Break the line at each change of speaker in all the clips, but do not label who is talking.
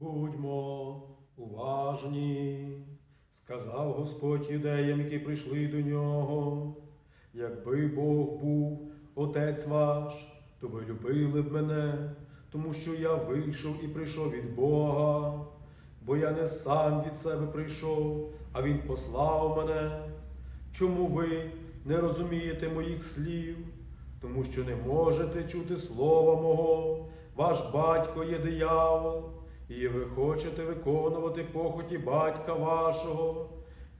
Будьмо уважні, сказав Господь юдеям, які прийшли до нього. Якби Бог був Отець ваш, то ви любили б мене, тому що я вийшов і прийшов від Бога, бо я не сам від себе прийшов, а Він послав мене. Чому ви не розумієте моїх слів? Тому що не можете чути слова мого, ваш батько є диявол, і ви хочете виконувати похоті батька вашого.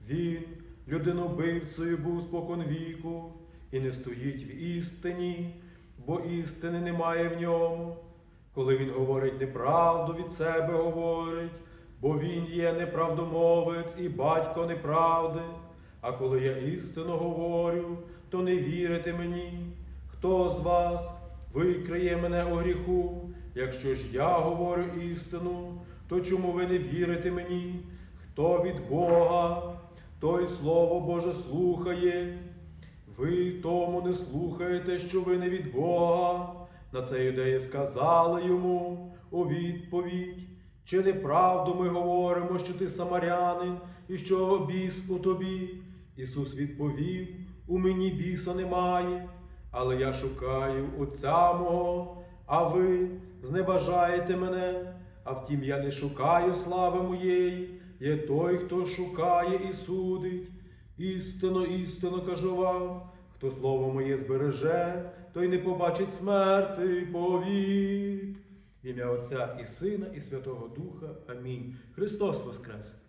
Він людинобивцею був спокон віку, і не стоїть в істині, бо істини немає в ньому. Коли він говорить неправду від себе говорить, бо він є неправдомовець і батько неправди. А коли я істину говорю, то не вірите мені. Хто з вас викриє мене у гріху? Якщо ж я говорю істину, то чому ви не вірите мені? Хто від Бога, той Слово Боже слухає. Ви тому не слухаєте, що ви не від Бога. На це юдеї сказали йому у відповідь. Чи неправду ми говоримо, що ти самарянин і що біс у тобі? Ісус відповів: У мені біса немає, але я шукаю Отця мого, а ви зневажаєте мене. А втім, я не шукаю слави моєї, є той, хто шукає і судить. Істинно, істинно кажу вам, хто слово моє збереже, той не побачить смерти повік. Ім'я Отця і Сина, і Святого Духа. Амінь. Христос Воскрес!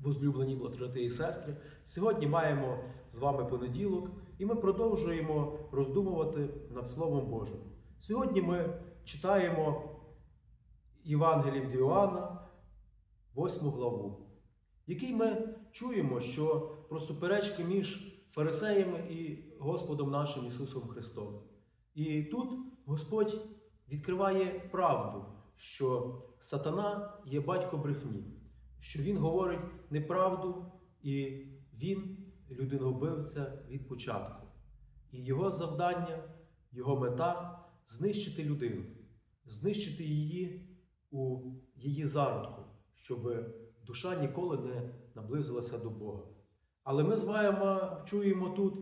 Возлюблені брати і сестри, сьогодні маємо з вами понеділок, і ми продовжуємо роздумувати над Словом Божим. Сьогодні ми читаємо Євангелії від Іоанна, 8 главу, в якій ми чуємо, що про суперечки між фарисеями і Господом нашим Ісусом Христом. І тут Господь відкриває правду, що сатана є батько брехні, що він говорить неправду, і він людиновбивця від початку. І його завдання, його мета знищити людину, знищити її у її зародку, щоб душа ніколи не наблизилася до Бога. Але ми з вами чуємо тут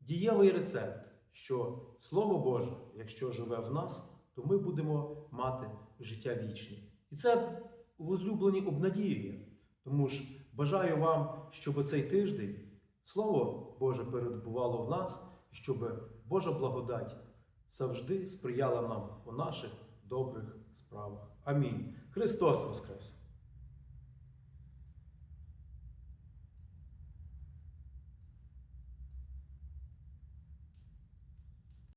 дієвий рецепт, що Слово Боже, якщо живе в нас, то ми будемо мати життя вічне. І це возлюблені обнадіює. Тому ж бажаю вам, щоб цей тиждень Слово Боже перебувало в нас, щоб Божа благодать завжди сприяла нам у наших добрих справах. Амінь. Христос Воскрес!